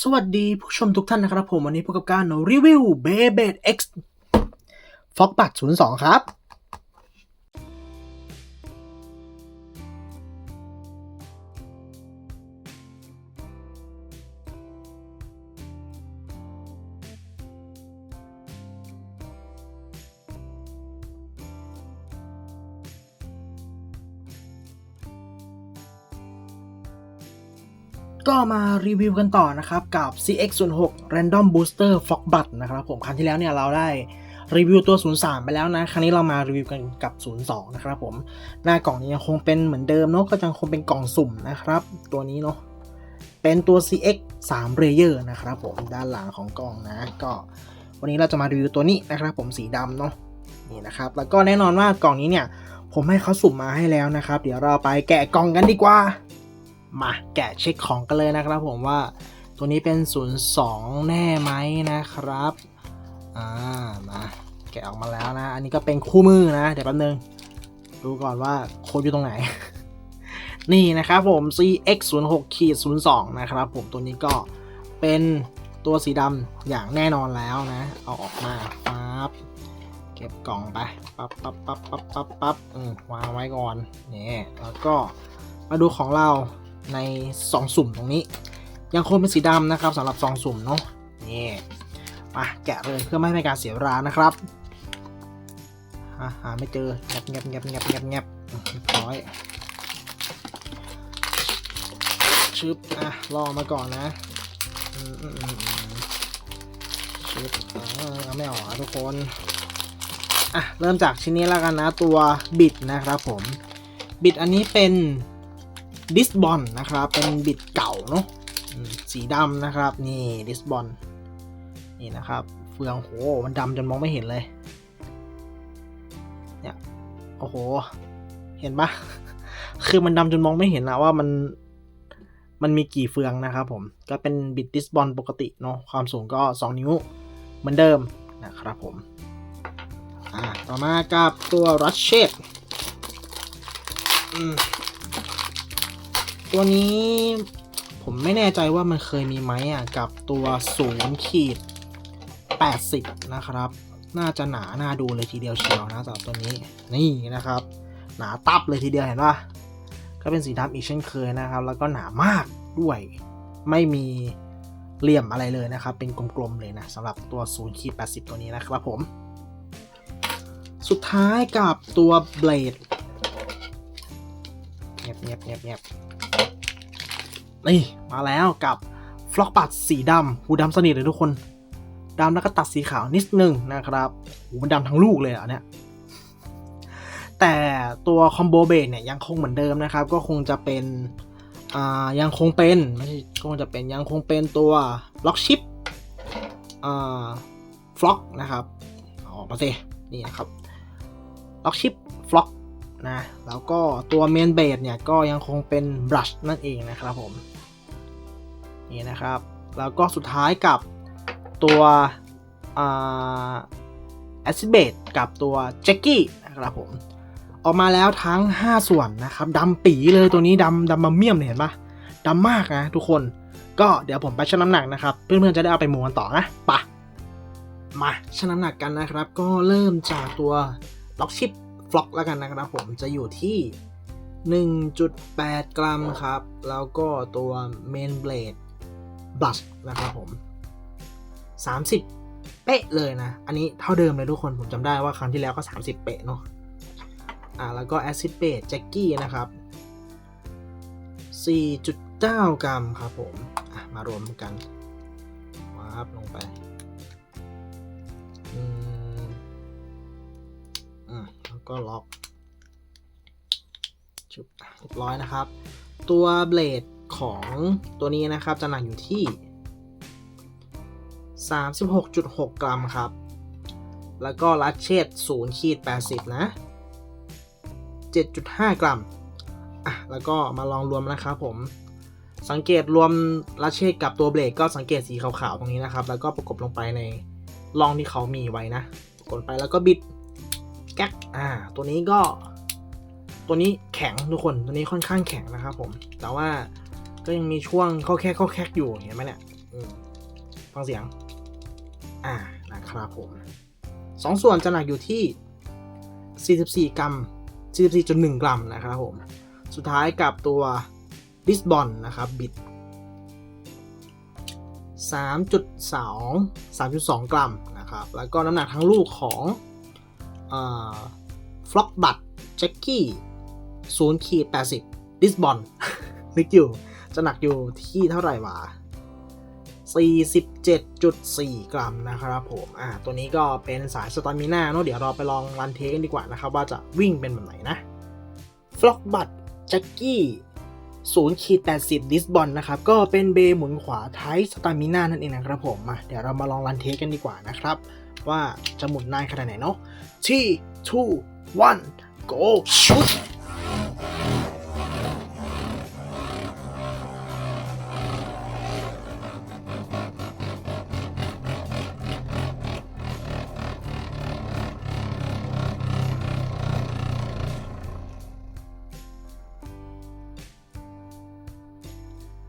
สวัสดีผู้ชมทุกท่านนะครับผม วันนี้พบกับการรีวิวเบเบดเอ็กซ์ฟอกบัต02ครับ ก็มารีวิวกันต่อนะครับ กับ CX06 Random Booster Fox b u t นะครับผมครั้งที่แล้วเนี่ยเราได้รีวิวตัว 03 ไปแล้วนะ ครั้งนี้เรามารีวิวกันกับ 02 นะครับผม หน้ากล่องนี้ยังคงเป็นเหมือนเดิมเนาะก็ยังคงเป็นกล่องสุ่มนะครับ ตัวนี้เนาะเป็นตัว CX 3 Layer นะครับผมด้านหลังของกล่องนะ ก็วันนี้เราจะมารีวิวตัวนี้นะครับผมสีดำเนาะนี่นะครับ แล้วก็แน่นอนว่ากล่องนี้เนี่ย ผมให้เขาสุ่มมาให้แล้วนะครับ เดี๋ยวเราไปแกะกล่องกันดีกว่า มาแกะเช็คของกันเลยนะครับผมว่าตัวนี้เป็น 02 แน่ไหมนะครับ อ่า มาแกะออกมาแล้วนะ อันนี้ก็เป็นคู่มือนะ เดี๋ยวแป๊บนึง ดูก่อนว่าโค้ดอยู่ตรงไหน นี่นะครับผม CX06 ขีด02 นะครับผมตัวนี้ก็เป็นตัวสีดำอย่างแน่นอนแล้วนะ เอาออกมาปั๊บเก็บกล่องไป ปั๊บปั๊บปั๊บปั๊บปั๊บปั๊บวางไว้ก่อน นี่ แล้วก็มาดูของเรา ในซองสุ่มตรงนี้ ยังคงเป็นสีดำนะครับสำหรับซองสุ่มเนาะนี่มาแกะเลยเพื่อไม่ให้เป็นการเสียเวลานะครับหาหาไม่เจอเงียบเงียบเงียบเงียบเงียบเงียบอืมเรียบร้อยชึบอะรอมาก่อนนะอืมอืมอืมอืมชึบเอาไม่ออกทุกคนอะเริ่มจากชิ้นนี้แล้วกันนะตัวบิดนะครับผม บิดอันนี้เป็น ดิสบอลนะครับ เป็นบิดเก่าเนาะสีดำนะครับ นี่ดิสบอลนี่นะครับ เฟืองโหมันดำจนมองไม่เห็นเลย เนี่ย โอ้โห เห็นปะคือมันดำจนมองไม่เห็นนะว่ามันมันมีกี่เฟืองนะครับผม ก็เป็นบิดดิสบอลปกติเนาะ ความสูงก็ 2 นิ้วเหมือนเดิมนะครับผม อ่า ต่อมากับตัวรัชเชตอืม ตัวนี้ผมไม่แน่ใจว่ามันเคยมีไหมอะ กับตัวศูนย์ขีด80นะครับ น่าจะหนาหน้าดูเลยทีเดียวเชียวนะสำหรับตัวนี้นี่นะครับ หนาตับเลยทีเดียวเห็นปะก็เป็นสีดำอีกเช่นเคยนะครับ แล้วก็หนามากด้วยไม่มีเหลี่ยมอะไรเลยนะครับ เป็นกลมๆเลยนะสำหรับตัว0ขีด80ตัวนี้นะครับผม สุดท้ายกับตัวเบลดเงียบเงียบเงียบเงียบ นี่มาแล้วกับฟล็อกปัดสีดำหูดำสนิทเลยทุกคนดำแล้วก็ตัดสีขาวนิดนึงนะครับหูมันดำทั้งลูกเลยอะเนี่ยแต่ตัวคอมโบเบสเนี่ยยังคงเหมือนเดิมนะครับ ก็คงจะเป็นอ่ายังคงเป็นไม่ใช่ก็คงจะเป็นยังคงเป็นตัวล็อกชิปอ่าฟล็อกนะครับออกมาสินี่นะครับล็อกชิปฟล็อกนะแล้วก็ตัวเมนเบสเนี่ยก็ยังคงเป็นบรัชนั่นเองนะครับผม นี่นะครับ แล้วก็สุดท้ายกับตัวแอซิเบตกับตัวแจ็กกี้นะครับผม ออกมาแล้วทั้ง 5 ส่วนนะครับดำปีเลยตัวนี้ดำดำมาเมี่ยมเนี่ยเห็นปะดำมากนะทุกคนก็เดี๋ยวผมไปชั่งน้ำหนักนะครับ เพื่อนๆจะได้เอาไปมูกันต่อนะปะมาชั่งน้ำหนักกันนะครับ ก็เริ่มจากตัวล็อกชิปฟล็อกแล้วกันนะครับผมจะอยู่ที่ 1.8 กรัมครับ แล้วก็ตัวเมนเบลด บลัชนะครับผม 30 เป๊ะเลยนะ อันนี้เท่าเดิมเลยทุกคนผมจำได้ว่าครั้งที่แล้วก็ 30 เป๊ะเนาะอ่าแล้วก็แอซิดเบดแจ็กกี้นะครับ 4.9 กรัมครับผมมารวมกันวาบลงไปอืมอืมแล้วก็ล็อกชุบเรียบร้อยนะครับ ตัวเบลด ของตัวนี้นะครับจะหนักอยู่ที่ 36.6 กรัมครับ แล้วก็ลัดเชด0ขีด80 นะ 7.5 กรัม อะ แล้วก็มาลองรวมนะครับผม สังเกตรวมลัดเชดกับตัวเบลดก็สังเกตสีขาวๆ ตรงนี้นะครับ แล้วก็ประกบลงไปในร่องที่เขามีไว้นะ กดไปแล้วก็บิดแก๊กอ่า ตัวนี้ก็ตัวนี้แข็งทุกคน ตัวนี้ค่อนข้างแข็งนะครับผม แต่ว่า ก็ยังมีช่วงเข้าแคกเข้าแคกอยู่เห็นไหมเนี่ยฟังเสียง อ่านะครับผมสองส่วนจะหนักอยู่ที่ 44 กรัม 44.1 กรัมนะครับผม สุดท้ายกับตัวดิสบอนนะครับบิด 3.2 3.2 กรัมนะครับ แล้วก็น้ำหนักทั้งลูกของฟล็อกบัตแจ็คกี้0ขีด80ดิสบอนนึกอยู่ จะหนักอยู่ที่เท่าไหร่วะ47.4 กรัมนะครับผมอ่าตัวนี้ก็เป็นสายสตามิน่าเนาะเดี๋ยวเราไปลองรันเทสกันดีกว่านะครับ ว่าจะวิ่งเป็นแบบไหนนะฟล็อกบัตจ็คกี้0ขีด80 ดิสบอลนะครับ ก็เป็นเบหมุนขวาไทสตามิน่านั่นเองนะครับผมมาเดี๋ยวเรามาลองรันเทสกันดีกว่านะครับ ว่าจะหมุนนานขนาดไหนเนาะ3 2 1 go shoot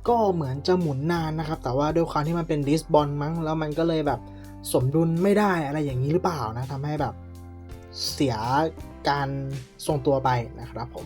ก็เหมือนจะหมุนนานนะครับ แต่ว่าด้วยความที่มันเป็นดิสบอลมั้ง แล้วมันก็เลยแบบสมดุลไม่ได้อะไรอย่างนี้หรือเปล่านะทำให้แบบเสียการทรงตัวไปนะครับผม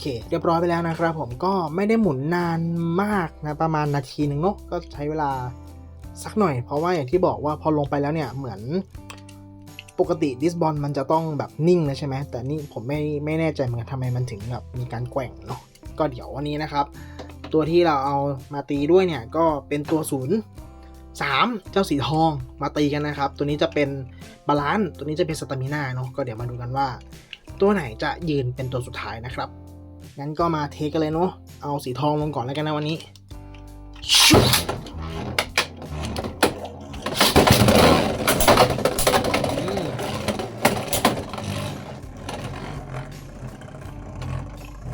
เค เรียบร้อยไปแล้วนะครับผมก็ไม่ได้หมุนนานมากนะประมาณนาทีหนึ่งเนาะก็ใช้เวลาสักหน่อย เพราะว่าอย่างที่บอกว่าพอลงไปแล้วเนี่ยเหมือนปกติดิสบอลมันจะต้องแบบนิ่งนะใช่ไหมแต่นี่ผมไม่ไม่แน่ใจเหมือนกันทำไมมันถึงแบบมีการแกว่งเนาะก็เดี๋ยววันนี้นะครับ ตัวที่เราเอามาตีด้วยเนี่ยก็เป็นตัวศูนย์สามเจ้าสีทองมาตีกันนะครับ ตัวนี้จะเป็นบาลานซ์ตัวนี้จะเป็นสตามิน่าเนาะก็เดี๋ยวมาดูกันว่า ตัวไหนจะยืนเป็นตัวสุดท้ายนะครับ งั้นก็มาเทกันเลยเนาะ เอาสีทองลงก่อนแล้วกันนะวันนี้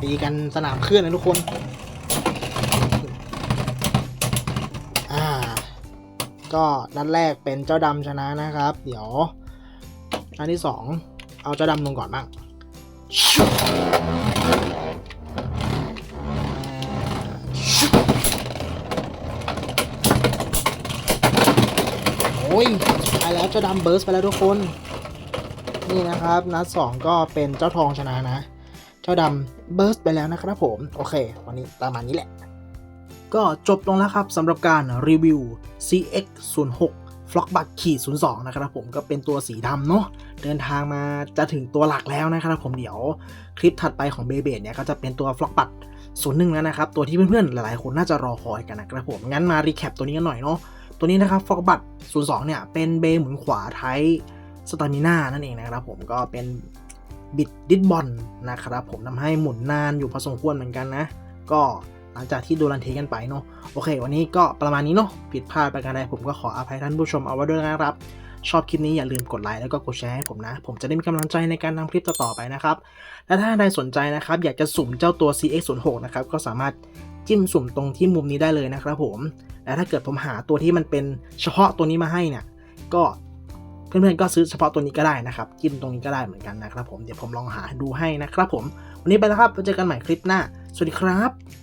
ตีกันสนามเคลื่อนนะทุกคน อ่า ก็นัดแรกเป็นเจ้าดำชนะนะครับ เดี๋ยวนัดที่สองเอาเจ้าดำลงก่อนบ้างชุบ โอ้ยสุดท้ายแล้วเจ้าดำเบิร์สไปแล้วทุกคน นี่นะครับ นัด2ก็เป็นเจ้าทองชนะนะ เจ้าดำเบิร์สไปแล้วนะครับผม โอเค วันนี้ประมาณนี้แหละ ก็จบลงแล้วครับสำหรับการรีวิว CX 0 6 f l o c k b u t ขีด02 นะครับผมก็เป็นตัวสีดำเนาะเดินทางมาจะถึงตัวหลักแล้วนะครับผมเดี๋ยวคลิปถัดไปของเบเบดเนี่ยก็จะเป็นตัว f l o c k b u t 01แล้วนะครับ ตัวที่เพื่อนๆ หลายๆ คนน่าจะรอคอยกันนะครับผม งั้นมารีแคปตัวนี้กันหน่อยเนาะ ตัวนี้นะครับฟอกบัตศูนย์สองเนี่ย เป็นเบย์หมุนขวาไทสตามิน่านั่นเองนะครับผมก็เป็นบิดดิดบอลนะครับผมทำให้หมุนนานอยู่พอสมควรเหมือนกันนะ ก็หลังจากที่ดูรันเทกันไปเนาะโอเค วันนี้ก็ประมาณนี้เนาะผิดพลาดไปกันใดผมก็ขออภัยท่านผู้ชมเอาไว้ด้วยนะครับ ชอบคลิปนี้อย่าลืมกดไลค์แล้วก็กดแชร์ให้ผมนะ ผมจะได้มีกำลังใจในการทำคลิปต่อๆไปนะครับ และถ้าใครสนใจนะครับ อยากจะสุ่มเจ้าตัว CX06 นะครับก็สามารถจิ้มสุ่มตรงที่มุมนี้ได้เลยนะครับผม และถ้าเกิดผมหาตัวที่มันเป็นเฉพาะตัวนี้มาให้เนี่ย ก็เพื่อนๆก็ซื้อเฉพาะตัวนี้ก็ได้นะครับ จิ้มตรงนี้ก็ได้เหมือนกันนะครับผม เดี๋ยวผมลองหาดูให้นะครับผม วันนี้ไปแล้วครับ เจอกันใหม่คลิปหน้า สวัสดีครับ